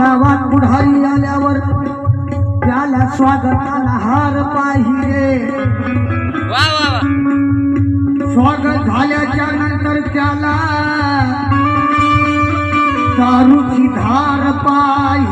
गावात पुढारी आल्यावर त्याला स्वागताला हार पाहिजे. स्वागत झाल्याच्यानंतर त्याला दारूची धार पाहिजे.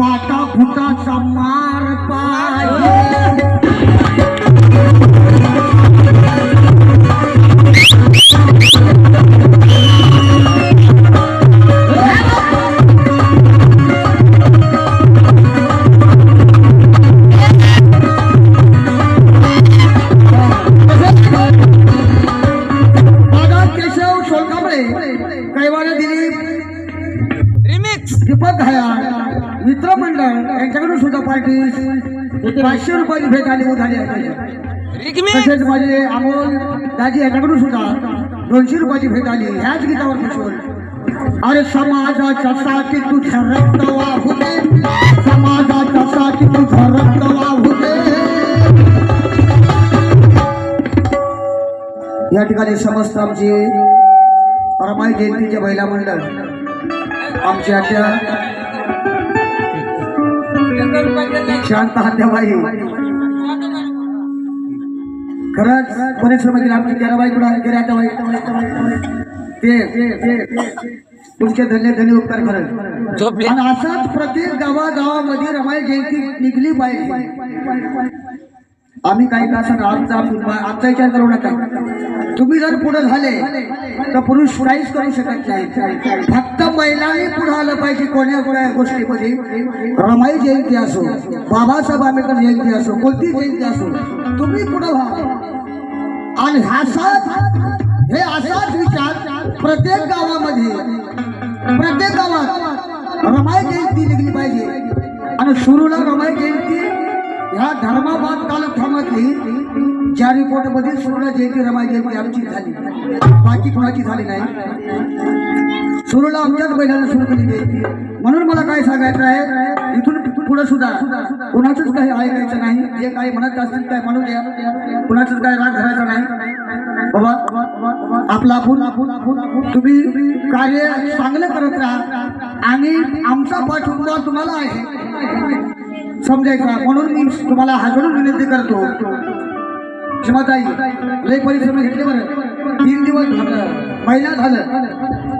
पाटा फुटाचा मार कैवारी दिलीप. रिमिक्स दीपक घाया मित्र मंडळ यांच्याकडून सुद्धा पार्टी पाचशे रुपयाची भेट आली झाली तसेच माझे अमोल दाजी यांच्याकडून सुद्धा दोनशे रुपयाची भेट आली. ह्याच गीतावर खुशवर अरे समाजाच्या साठी तुझ्या रक्त वाहू दे समाजाच्या साठी तुझं रक्त वाहू दे या ठिकाणी समस्त आमची रमाई जयंतीचे महिला मंडळ आमच्या शांत हत्याबाई खरंच परिश्रम केला आमची तेराबाई कुठं? गिराताबाई ते तुमचे धन्य धन्य उपकार खरंच असंच प्रत्येक गावागावामध्ये रमाई जयंती निघली पाहिजे. आम्ही काही का सांगा आमचा आमचा विचार करू नका. तुम्ही जर पुढे झाले तर पुरुष काहीच करू शकत नाही. फक्त महिलांनी पुढे आलं पाहिजे कोण्या कोण्या गोष्टीमध्ये. रमाई जयंती असो बाबासाहेब आंबेडकर जयंती असो कोणती जयंती असो तुम्ही पुढे व्हा. आणि असाच हे असाच विचार प्रत्येक गावामध्ये प्रत्येक गावात रमाई जयंती निघली पाहिजे. आणि सुरूला रमाई जयंती ह्या धर्मा तालुक्यामधली ज्या रिपोर्टमध्ये सुरूला जयंती रमाई जयंती आमची झाली. बाकी कोणाची झाली नाही. सुरुला आमच्याच बैलाने सुरू केली जयंती म्हणून मला काय सांगायचं आहे इथून पुढे सुद्धा कुणाचंच काही ऐकायचं नाही. जे काही म्हणत असतील काय म्हणू द्या. कुणाचंच काय राग धरायचा नाही. बाबा आपला आपण आपण तुम्ही कार्य चांगलं करत राहा. आणि आमचा पाठिंबा तुम्हाला आहे. समजायचा. म्हणून मी तुम्हाला हजारो विनंती करतो. क्षमताई लय परिश्रम घेतले बरं. तीन दिवस झालं महिला झालं.